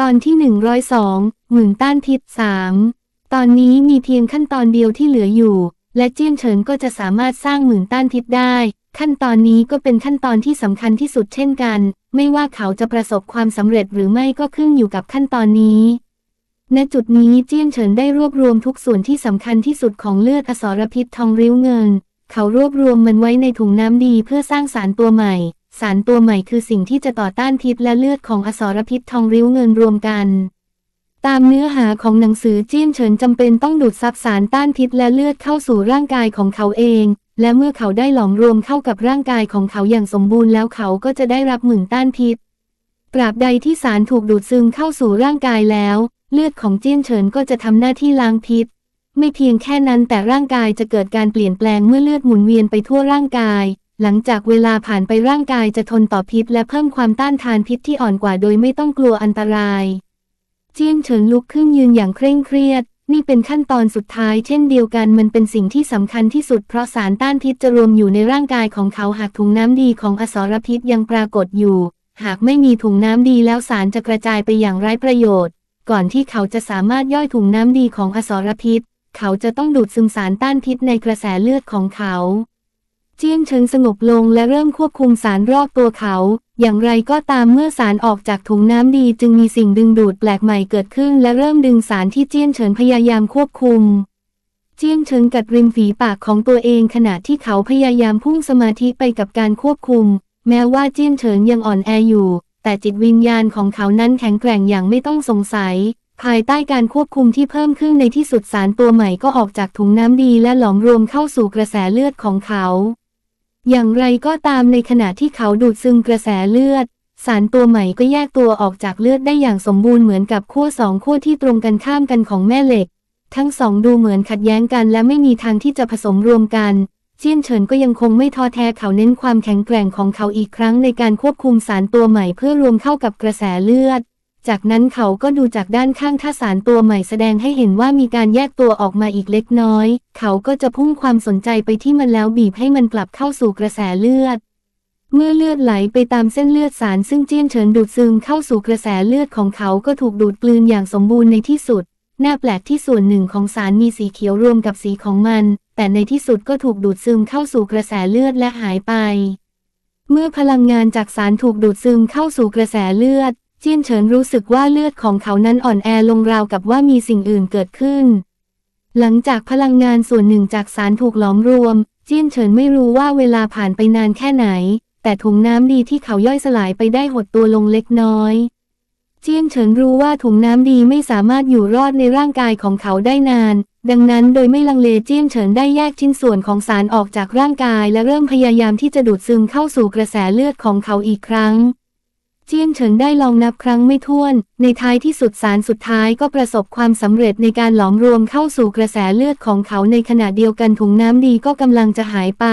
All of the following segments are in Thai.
ตอนที่ 102หมื่นต้านพิษ3ตอนนี้มีเพียงขั้นตอนเดียวที่เหลืออยู่ และเจี้ยนเฉินก็จะสามารถสร้างหมื่นต้านพิษได้ ขั้นตอนนี้ก็เป็นขั้นตอนที่สำคัญที่สุดเช่นกัน ไม่ว่าเขาจะประสบความสำเร็จหรือไม่ก็ขึ้นอยู่กับขั้นตอนนี้ณจุดนี้เจี้ยนเฉินได้รวบรวมทุกส่วนที่สำคัญที่สุดของเลือดอสรพิษทองริ้วเงิน เขารวบรวมมันไว้ในถุงน้ำดีเพื่อสร้างสารตัวใหม่ สารตัวใหม่คือสิ่งที่จะต่อต้านพิษและเลือดของอสรพิษทองริ้วเงินรวมกัน ตามเนื้อหาของหนังสือจี้ยนเฉินจำเป็นต้องดูดซับสารต้านพิษและเลือดเข้าสู่ร่างกายของเขาเอง และเมื่อเขาได้หลอมรวมเข้ากับร่างกายของเขาอย่างสมบูรณ์แล้วเขาก็จะได้รับหมื่นต้านพิษตราบใดที่สารถูกดูดซึมเข้าสู่ร่างกายแล้ว เลือดของเจี้ยนเฉินก็จะทำหน้าที่ล้างพิษ ไม่เพียงแค่นั้นแต่ร่างกายจะเกิดการเปลี่ยนแปลงเมื่อเลือดหมุนเวียนไปทั่วร่างกาย หลังจากเวลาผ่านไปร่างกายจะทนต่อพิษและเพิ่มความต้านทานพิษที่อ่อนกว่าโดยไม่ต้องกลัวอันตราย เจียงเฉินลุกขึ้นยืนอย่างเคร่งเครียด นี่เป็นขั้นตอนสุดท้ายเช่นเดียวกันมันเป็นสิ่งที่สำคัญที่สุดเพราะสารต้านพิษจะรวมอยู่ในร่างกายของเขาหากถุงน้ำดีของอสรพิษยังปรากฏอยู่ หากไม่มีถุงน้ำดีแล้วสารจะกระจายไปอย่างไร้ประโยชน์ ก่อนที่เขาจะสามารถย่อยถุงน้ำดีของอสรพิษ เขาจะต้องดูดซึมสารต้านพิษในกระแสเลือดของเขา เจียงเฉิงสงบลงและเริ่มควบคุมสารรอบตัวเขา อย่างไรก็ตามเมื่อสารออกจากถุงน้ำดีจึงมีสิ่งดึงดูดแปลกใหม่เกิดขึ้น และเริ่มดึงสารที่เจียงเฉินพยายามควบคุม เจียงเฉิงกัดริมฝีปากของตัวเองขณะที่เขาพยายามพุ่งสมาธิไปกับการควบคุม แม้ว่าเจียงเฉินยังอ่อนแออยู่ แต่จิตวิญญาณของเขานั้นแข็งแกร่งอย่างไม่ต้องสงสัย ภายใต้การควบคุมที่เพิ่มขึ้นในที่สุดสารตัวใหม่ก็ออกจากถุงน้ำดีและหลอมรวมเข้าสู่กระแสเลือดของเขา อย่างไรก็ตามในขณะที่เขาดูดซึมกระแสเลือด สารตัวใหม่ก็แยกตัวออกจากเลือดได้อย่างสมบูรณ์เหมือนกับขั้วสองขั้วที่ตรงกันข้ามกันของแม่เหล็ก ทั้งสองดูเหมือนขัดแย้งกันและไม่มีทางที่จะผสมรวมกัน เจียนเฉินก็ยังคงไม่ท้อแท้เขาเน้นความแข็งแกร่งของเขาอีกครั้งในการควบคุมสารตัวใหม่เพื่อรวมเข้ากับกระแสเลือด จากนั้นเขาก็ดูจากด้านข้างถ้าสารตัวใหม่แสดงให้เห็นว่ามีการแยกตัวออกมาอีกเล็กน้อย เขาก็จะพุ่งความสนใจไปที่มันแล้วบีบให้มันกลับเข้าสู่กระแสเลือด เมื่อเลือดไหลไปตามเส้นเลือดสารซึ่งเจี้ยนเฉินดูดซึมเข้าสู่กระแสเลือดของเขาก็ถูกดูดกลืนอย่างสมบูรณ์ในที่สุด น่าแปลกที่ส่วนหนึ่งของสารมีสีเขียวรวมกับสีของมัน แต่ในที่สุดก็ถูกดูดซึมเข้าสู่กระแสเลือดและหายไปเมื่อพลังงานจากสารถูกดูดซึมเข้าสู่กระแสเลือด เจี้ยนเฉินรู้สึกว่าเลือดของเขานั้นอ่อนแอลงราวกับว่ามีสิ่งอื่นเกิดขึ้น หลังจากพลังงานส่วนหนึ่งจากสารถูกหลอมรวม เจี้ยนเฉินไม่รู้ว่าเวลาผ่านไปนานแค่ไหน แต่ถุงน้ำดีที่เขาย่อยสลายไปได้หดตัวลงเล็กน้อยเจียงเฉินรู้ว่าถุงน้ำดีไม่สามารถอยู่รอดในร่างกายของเขาได้นาน ดังนั้นโดยไม่ลังเลเจียงเฉินได้แยกชิ้นส่วนของสารออกจากร่างกาย และเริ่มพยายามที่จะดูดซึมเข้าสู่กระแสเลือดของเขาอีกครั้ง เจียงเฉินได้ลองนับครั้งไม่ถ้วน ในท้ายที่สุดสารสุดท้ายก็ประสบความสำเร็จในการหลอมรวมเข้าสู่กระแสเลือดของเขาในขณะเดียวกันถุงน้ำดีก็กำลังจะหายไป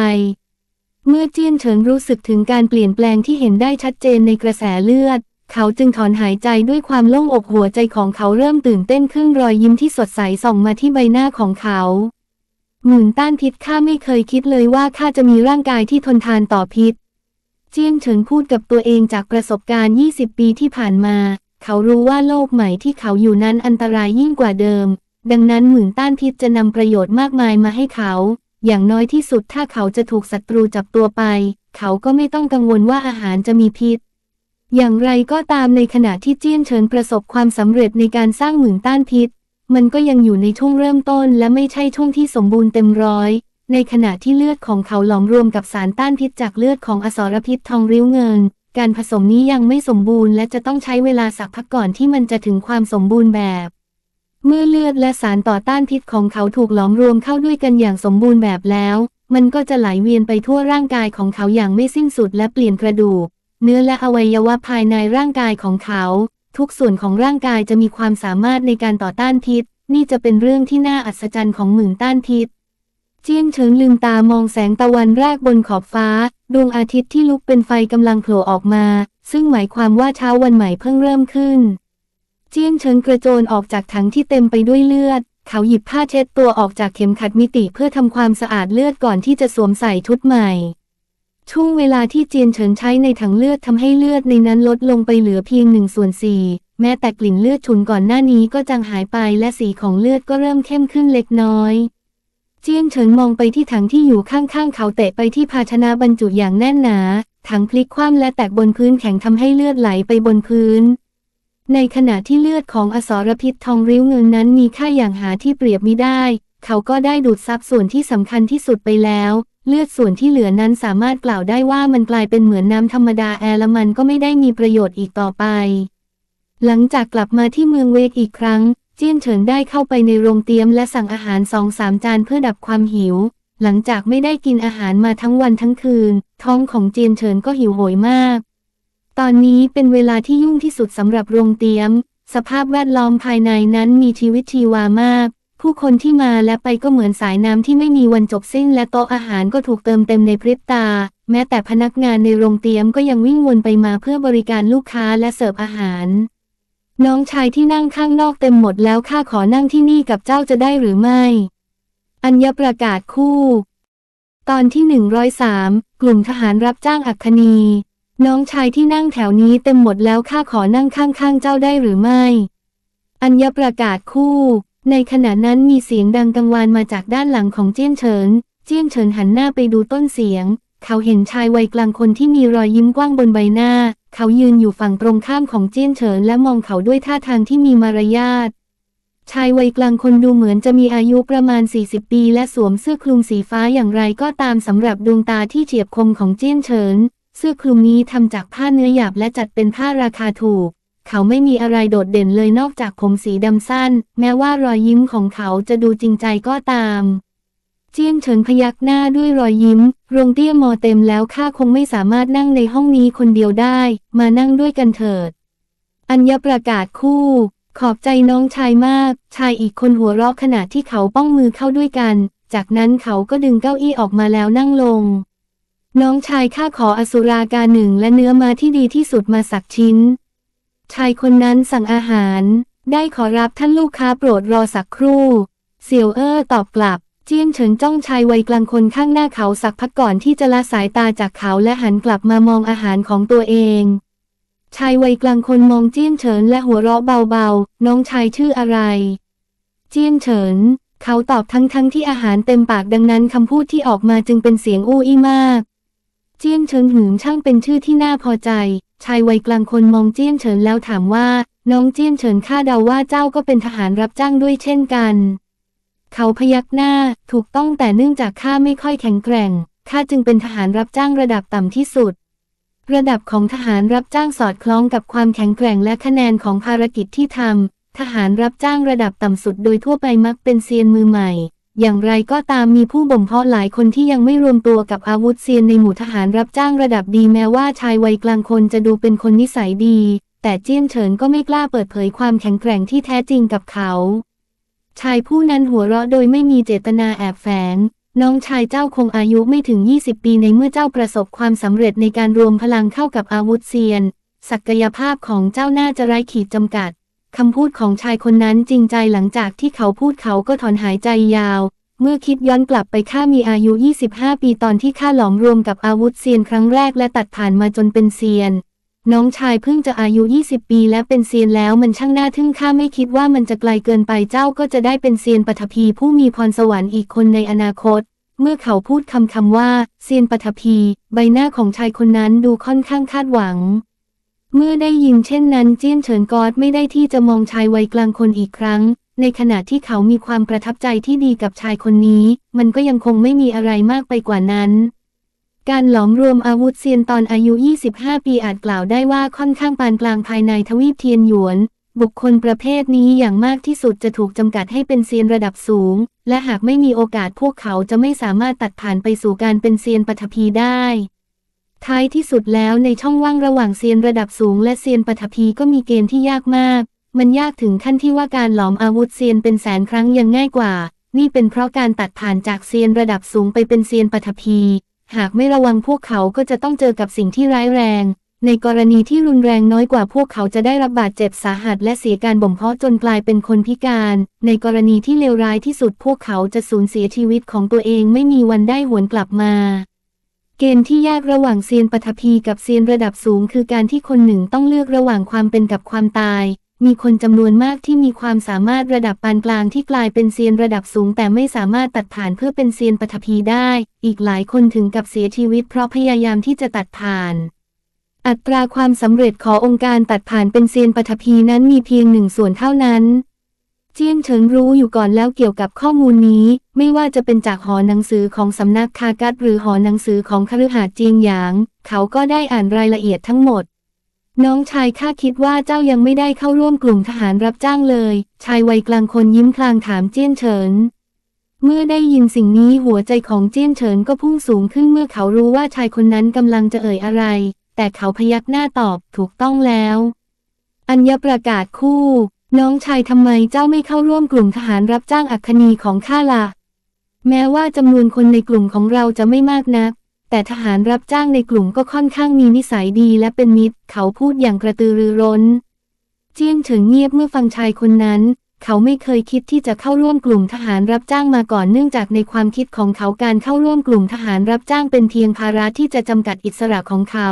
เมื่อเจี้ยนเฉินรู้สึกถึงการเปลี่ยนแปลงที่เห็นได้ชัดเจนในกระแสเลือด เขาจึงถอนหายใจด้วยความโล่งอกหัวใจของเขาเริ่มตื่นเต้นขึ้นรอยยิ้มที่สดใสส่องมาที่ใบหน้าของเขาหมื่นต้านพิษข้าไม่เคยคิดเลยว่าข้าจะมีร่างกายที่ทนทานต่อพิษ เจียงเฉินพูดกับตัวเองจากประสบการณ์ 20 ปีที่ผ่านมา เขารู้ว่าโลกใหม่ที่เขาอยู่นั้นอันตรายยิ่งกว่าเดิม ดังนั้นหมื่นต้านพิษจะนำประโยชน์มากมายมาให้เขา อย่างน้อยที่สุดถ้าเขาจะถูกศัตรูจับตัวไป เขาก็ไม่ต้องกังวลว่าอาหารจะมีพิษ อย่างไรก็ตามในขณะที่เจี้ยนเฉินประสบความสำเร็จในการสร้างหมื่นต้านพิษ มันก็ยังอยู่ในช่วงเริ่มต้นและไม่ใช่ช่วงที่สมบูรณ์เต็มร้อย ในขณะที่เลือดของเขาหลอมรวมกับสารต้านพิษจากเลือดของอสรพิษทองริ้วเงิน การผสมนี้ยังไม่สมบูรณ์และจะต้องใช้เวลาสักพักก่อนที่มันจะถึงความสมบูรณ์แบบ เมื่อเลือดและสารต่อต้านพิษของเขาถูกหลอมรวมเข้าด้วยกันอย่างสมบูรณ์แบบแล้ว มันก็จะไหลเวียนไปทั่วร่างกายของเขาอย่างไม่สิ้นสุดและเปลี่ยนกระดูก เนื้อและอวัยวะภายในร่างกายของเขา ทุกส่วนของร่างกายจะมีความสามารถในการต่อต้านพิษ นี่จะเป็นเรื่องที่น่าอัศจรรย์ของหมื่นต้านพิษ เจียงเฉิงลืมตามองแสงตะวันแรกบนขอบฟ้า ดวงอาทิตย์ที่ลุกเป็นไฟกำลังโผล่ออกมา ซึ่งหมายความว่าเช้าวันใหม่เพิ่งเริ่มขึ้น เจียงเฉิงกระโจนออกจากถังที่เต็มไปด้วยเลือด เขาหยิบผ้าเช็ดตัวออกจากเข็มขัดมิติเพื่อทำความสะอาดเลือดก่อนที่จะสวมใส่ชุดใหม่ ช่วงเวลาที่เจียนเฉินใช้ในถังเลือดทำให้เลือดในนั้นลดลงไปเหลือเพียงหนึ่งส่วนสี่แม้แต่กลิ่นเลือดฉุนก่อนหน้านี้ก็จางหายไปและสีของเลือดก็เริ่มเข้มขึ้นเล็กน้อย เจียงเฉินมองไปที่ถังที่อยู่ข้างๆเขาเตะไปที่ภาชนะบรรจุอย่างแน่นหนา ถังพลิกคว่ำและแตกบนพื้นแข็งทำให้เลือดไหลไปบนพื้น ในขณะที่เลือดของอสรพิษทองริ้วเงินนั้นมีค่าอย่างหาที่เปรียบมิได้ เขาก็ได้ดูดซับส่วนที่สำคัญที่สุดไปแล้ว เลือดส่วนที่เหลือนั้นสามารถกล่าวได้ว่ามันกลายเป็นเหมือนน้ำธรรมดาแอร์ละมันก็ไม่ได้มีประโยชน์อีกต่อไป หลังจากกลับมาที่เมืองเวกอีกครั้ง จี้ยนเฉินได้เข้าไปในโรงเตี๊ยมและสั่งอาหารสองสามจานเพื่อดับความหิว หลังจากไม่ได้กินอาหารมาทั้งวันทั้งคืน ท้องของเจียนเฉินก็หิวโหยมาก ตอนนี้เป็นเวลาที่ยุ่งที่สุดสำหรับโรงเตี๊ยม สภาพแวดล้อมภายในนั้นมีชีวิตชีวามาก ผู้คนที่มาและไปก็เหมือนสายน้ำที่ไม่มีวันจบสิ้น และโต๊ะอาหารก็ถูกเติมเต็มในพริบตา แม้แต่พนักงานในโรงเตี๊ยมก็ยังวิ่งวนไปมาเพื่อบริการลูกค้าและเสิร์ฟอาหาร น้องชายที่นั่งข้างนอกเต็มหมดแล้วข้าขอนั่งที่นี่กับเจ้าจะได้หรือไม่ อัญญประกาศคู่ ตอนที่103กลุ่มทหารรับจ้างอัคคณีน้องชายที่นั่งแถวนี้เต็มหมดแล้วข้าขอนั่งข้างๆเจ้าได้หรือไม่ อัญญประกาศคู่ ในขณะนั้นมีเสียงดังกังวานมาจากด้านหลังของเจี้ยนเฉิน เจี้ยนเฉินหันหน้าไปดูต้นเสียง เขาเห็นชายวัยกลางคนที่มีรอยยิ้มกว้างบนใบหน้า เขายืนอยู่ฝั่งตรงข้ามของเจี้ยนเฉินและมองเขาด้วยท่าทางที่มีมารยาท ชายวัยกลางคนดูเหมือนจะมีอายุประมาณ 40 ปีและสวมเสื้อคลุมสีฟ้าอย่างไรก็ตามสำหรับดวงตาที่เฉียบคมของเจี้ยนเฉิน เสื้อคลุมนี้ทำจากผ้าเนื้อหยาบและจัดเป็นผ้าราคาถูก เขาไม่มีอะไรโดดเด่นเลยนอกจากผมสีดำสั้น แม้ว่ารอยยิ้มของเขาจะดูจริงใจก็ตาม เจี้ยนเฉินพยักหน้าด้วยรอยยิ้ม โรงเตี้ยมอเต็มแล้วข้าคงไม่สามารถนั่งในห้องนี้คนเดียวได้ มานั่งด้วยกันเถิด อัญญประกาศคู่ ขอบใจน้องชายมาก ชายอีกคนหัวเราะขณะที่เขาป้องมือเข้าด้วยกัน จากนั้นเขาก็ดึงเก้าอี้ออกมาแล้วนั่งลง น้องชายข้าขออสุรากาหนึ่งและเนื้อมาที่ดีที่สุดมาสักชิ้น ชายคนนั้นสั่งอาหาร ได้ขอรับท่านลูกค้าโปรดรอสักครู่ เสี่ยวเอ้อตอบกลับ เจี้ยนเฉินจ้องชายวัยกลางคนข้างหน้าเขาสักพักก่อนที่จะละสายตาจากเขาและหันกลับมามองอาหารของตัวเอง ชายวัยกลางคนมองเจี้ยนเฉินและหัวเราะเบาๆ น้องชายชื่ออะไร เจี้ยนเฉิน เขาตอบทั้งๆทที่อาหารเต็มปากดังนั้นคำพูดที่ออกมาจึงเป็นเสียงอู้อี้มาก เจี้ยนเฉินหืมช่างเป็นชื่อที่น่าพอใจ ชายวัยกลางคนมองเจี้ยนเฉินแล้วถามว่า น้องเจี้ยนเฉินข้าเดาว่าเจ้าก็เป็นทหารรับจ้างด้วยเช่นกัน เขาพยักหน้าถูกต้องแต่เนื่องจากข้าไม่ค่อยแข็งแกร่งข้าจึงเป็นทหารรับจ้างระดับต่ำที่สุด ระดับของทหารรับจ้างสอดคล้องกับความแข็งแกร่งและคะแนนของภารกิจที่ทำทหารรับจ้างระดับต่ำสุดโดยทั่วไปมักเป็นเซียนมือใหม่ อย่างไรก็ตามมีผู้บ่มเพาะหลายคนที่ยังไม่รวมตัวกับอาวุธเซียนในหมู่ทหารรับจ้างระดับดีแม้ว่าชายวัยกลางคนจะดูเป็นคนนิสัยดี แต่เจี้ยนเฉินก็ไม่กล้าเปิดเผยความแข็งแกร่งที่แท้จริงกับเขา ชายผู้นั้นหัวเราะโดยไม่มีเจตนาแอบแฝงน้องชายเจ้าคงอายุไม่ถึง 20 ปีในเมื่อเจ้าประสบความสำเร็จในการรวมพลังเข้ากับอาวุธเซียน ศักยภาพของเจ้าน่าจะไร้ขีดจำกัดคำพูดของชายคนนั้นจริงใจหลังจากที่เขาพูดเขาก็ถอนหายใจยาว เมื่อคิดย้อนกลับไปข้ามีอายุ 25 ปีตอนที่ข้าหลอมรวมกับอาวุธเซียนครั้งแรกและตัดผ่านมาจนเป็นเซียน น้องชายเพิ่งจะอายุ 20 ปีและเป็นเซียนแล้วมันช่างน่าทึ่งข้าไม่คิดว่ามันจะไกลเกินไปเจ้าก็จะได้เป็นเซียนปฐพีผู้มีพรสวรรค์อีกคนในอนาคต เมื่อเขาพูดคำคำว่าเซียนปฐพีใบหน้าของชายคนนั้นดูค่อนข้างคาดหวัง เมื่อได้ยินเช่นนั้นเจี้ยนเฉินกอดไม่ได้ที่จะมองชายวัยกลางคนอีกครั้ง ในขณะที่เขามีความประทับใจที่ดีกับชายคนนี้ มันก็ยังคงไม่มีอะไรมากไปกว่านั้น การหลอมรวมอาวุธเซียนตอนอายุ 25 ปีอาจกล่าวได้ว่าค่อนข้างปานกลางภายในทวีปเทียนหยวน บุคคลประเภทนี้อย่างมากที่สุดจะถูกจำกัดให้เป็นเซียนระดับสูง และหากไม่มีโอกาสพวกเขาจะไม่สามารถตัดผ่านไปสู่การเป็นเซียนปฐพีได้ ท้ายที่สุดแล้วในช่องว่างระหว่างเซียนระดับสูง และเซียนปฐพีก็มีเกณฑ์ที่ยากมาก มันยากถึงขั้นที่ว่าการหลอมอาวุธเซียนเป็นแสนครั้งยังง่ายกว่า นี่เป็นเพราะการตัดผ่านจากเซียนระดับสูงไปเป็นเซียนปฐพี หากไม่ระวังพวกเขาก็จะต้องเจอกับสิ่งที่ร้ายแรง ในกรณีที่รุนแรงน้อยกว่าพวกเขาจะได้รับบาดเจ็บสาหัสและเสียการบ่มเพาะจนกลายเป็นคนพิการ ในกรณีที่เลวร้ายที่สุดพวกเขาจะสูญเสียชีวิตของตัวเองไม่มีวันได้หวนกลับมา เกณฑ์ที่แยกระหว่างเซียนปฐพีกับเซียนระดับสูง คือการที่คนหนึ่งต้องเลือกระหว่างความเป็นกับความตาย มีคนจำนวนมากที่มีความสามารถระดับปานกลางที่กลายเป็นเซียนระดับสูง แต่ไม่สามารถตัดผ่านเพื่อเป็นเซียนปฐพีได้ อีกหลายคนถึงกับเสียชีวิตเพราะพยายามที่จะตัดผ่าน อัตราความสำเร็จขององค์การตัดผ่านเป็นเซียนปฐพีนั้นมีเพียงหนึ่งส่วนเท่านั้นเจียงเฉิงรู้อยู่ก่อนแล้วเกี่ยวกับข้อมูลนี้ ไม่ว่าจะเป็นจากหอหนังสือของสำนักคากัดหรือหอหนังสือของคฤหาสน์เจียงหยาง เขาก็ได้อ่านรายละเอียดทั้งหมด น้องชายข้าคิดว่าเจ้ายังไม่ได้เข้าร่วมกลุ่มทหารรับจ้างเลย ชายวัยกลางคนยิ้มพลางถามเจี้ยนเฉิน เมื่อได้ยินสิ่งนี้หัวใจของเจี้ยนเฉินก็พุ่งสูงขึ้นเมื่อเขารู้ว่าชายคนนั้นกำลังจะเอ่ยอะไร แต่เขาพยักหน้าตอบถูกต้องแล้ว อัญญประกาศคู่ น้องชายทำไมเจ้าไม่เข้าร่วมกลุ่มทหารรับจ้างอัคนีของข้าล่ะแม้ว่าจำนวนคนในกลุ่มของเราจะไม่มากนัก แต่ทหารรับจ้างในกลุ่มก็ค่อนข้างมีนิสัยดีและเป็นมิตร เขาพูดอย่างกระตือรือร้น เจียงเฉิงเงียบเมื่อฟังชายคนนั้น เขาไม่เคยคิดที่จะเข้าร่วมกลุ่มทหารรับจ้างมาก่อนเนื่องจากในความคิดของเขาการเข้าร่วมกลุ่มทหารรับจ้างเป็นเพียงภาระที่จะจำกัดอิสระของเขา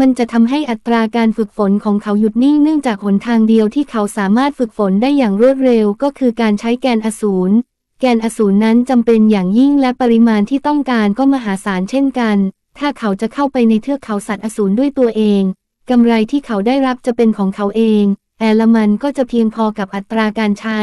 มันจะทำให้อัตราการฝึกฝนของเขาหยุดนิ่งเนื่องจากหนทางเดียวที่เขาสามารถฝึกฝนได้อย่างรวดเร็วก็คือการใช้แกนอสูร แกนอสูรนั้นจำเป็นอย่างยิ่งและปริมาณที่ต้องการก็มหาศาลเช่นกัน ถ้าเขาจะเข้าไปในเทือกเขาสัตว์อสูรด้วยตัวเองกำไรที่เขาได้รับจะเป็นของเขาเองแต่ลมันก็จะเพียงพอกับอัตราการใช้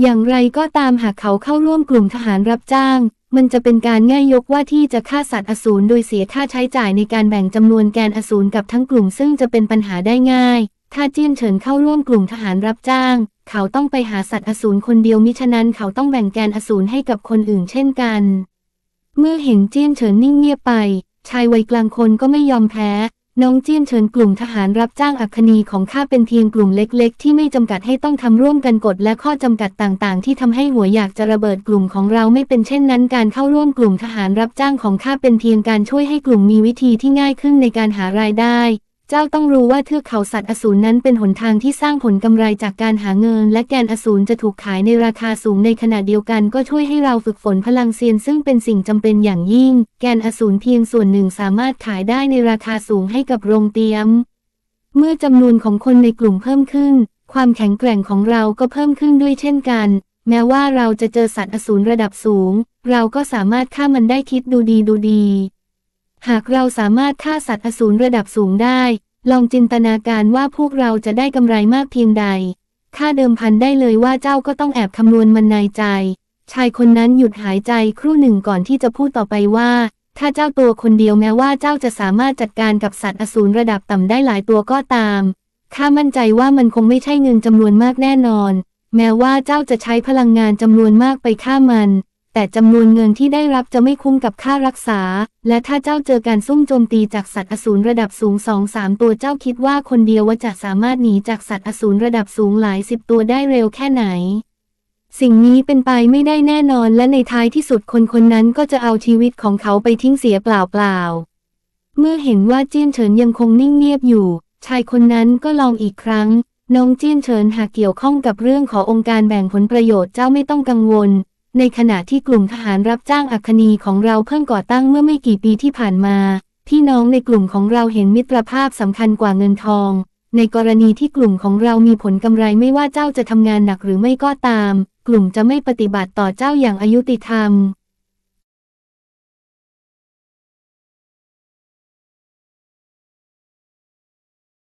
อย่างไรก็ตามหากเขาเข้าร่วมกลุ่มทหารรับจ้าง มันจะเป็นการง่ายยกว่าที่จะฆ่าสัตว์อสูรโดยเสียค่าใช้จ่ายในการแบ่งจำนวนแกนอสูรกับทั้งกลุ่มซึ่งจะเป็นปัญหาได้ง่าย ถ้าเจี้ยนเฉินเข้าร่วมกลุ่มทหารรับจ้าง เขาต้องไปหาสัตว์อสูรคนเดียวมิฉะนั้นเขาต้องแบ่งแกนอสูรให้กับคนอื่นเช่นกัน เมื่อเห็นเจี้ยนเฉินนิ่งเงียบไป ชายวัยกลางคนก็ไม่ยอมแพ้ น้องเจี้ยนเฉินกลุ่มทหารรับจ้างอัคนีของข้าเป็นเพียงกลุ่มเล็ก ๆ ที่ไม่จำกัดให้ต้องทำร่วมกันกฎและข้อจำกัดต่าง ๆ ที่ทำให้หัวอยากจะระเบิดกลุ่มของเราไม่เป็นเช่นนั้น การเข้าร่วมกลุ่มทหารรับจ้างของข้าเป็นเพียงการช่วยให้กลุ่มมีวิธีที่ง่ายขึ้นในการหารายได้ เจ้าต้องรู้ว่าเทือกเขาสัตว์อสูรนั้นเป็นหนทางที่สร้างผลกำไรจากการหาเงิน และแกนอสูรจะถูกขายในราคาสูงในขณะเดียวกันก็ช่วยให้เราฝึกฝนพลังเซียนซึ่งเป็นสิ่งจำเป็นอย่างยิ่ง แกนอสูรเพียงส่วนหนึ่งสามารถขายได้ในราคาสูงให้กับโรงเตรียม เมื่อจำนวนของคนในกลุ่มเพิ่มขึ้น ความแข็งแกร่งของเราก็เพิ่มขึ้นด้วยเช่นกัน แม้ว่าเราจะเจอสัตว์อสูรระดับสูง เราก็สามารถฆ่ามันได้คิดดูดีดูดี หากเราสามารถฆ่าสัตว์อสูรระดับสูงได้ ลองจินตนาการว่าพวกเราจะได้กำไรมากเพียงใดค่าเดิมพันได้เลยว่าเจ้าก็ต้องแอบคำนวณมันในใจ ชายคนนั้นหยุดหายใจครู่หนึ่งก่อนที่จะพูดต่อไปว่า ถ้าเจ้าตัวคนเดียวแม้ว่าเจ้าจะสามารถจัดการกับสัตว์อสูรระดับต่ำได้หลายตัวก็ตาม ข้ามั่นใจว่ามันคงไม่ใช่เงินจำนวนมากแน่นอน แม้ว่าเจ้าจะใช้พลังงานจำนวนมากไปฆ่ามัน แต่จำนวนเงินที่ได้รับจะไม่คุ้มกับค่ารักษา และถ้าเจ้าเจอการซุ่มโจมตีจากสัตว์อสูรระดับสูงสองสามตัวเจ้าคิดว่าคนเดียวว่าจะสามารถหนีจากสัตว์อสูรระดับสูงหลายสิบตัวได้เร็วแค่ไหน สิ่งนี้เป็นไปไม่ได้แน่นอนและในท้ายที่สุดคนคนนั้นก็จะเอาชีวิตของเขาไปทิ้งเสียเปล่าๆ เมื่อเห็นว่าเจี้ยนเฉินยังคงนิ่งเงียบอยู่ ชายคนนั้นก็ลองอีกครั้ง น้องเจี้ยนเฉินหากเกี่ยวข้องกับเรื่องขององค์การแบ่งผลประโยชน์เจ้าไม่ต้องกังวล ในขณะที่กลุ่มทหารรับจ้างอัคนีของเราเพิ่งก่อตั้งเมื่อไม่กี่ปีที่ผ่านมา พี่น้องในกลุ่มของเราเห็นมิตรภาพสำคัญกว่าเงินทอง ในกรณีที่กลุ่มของเรามีผลกำไรไม่ว่าเจ้าจะทำงานหนักหรือไม่ก็ตาม กลุ่มจะไม่ปฏิบัติต่อเจ้าอย่างอายุติธรรม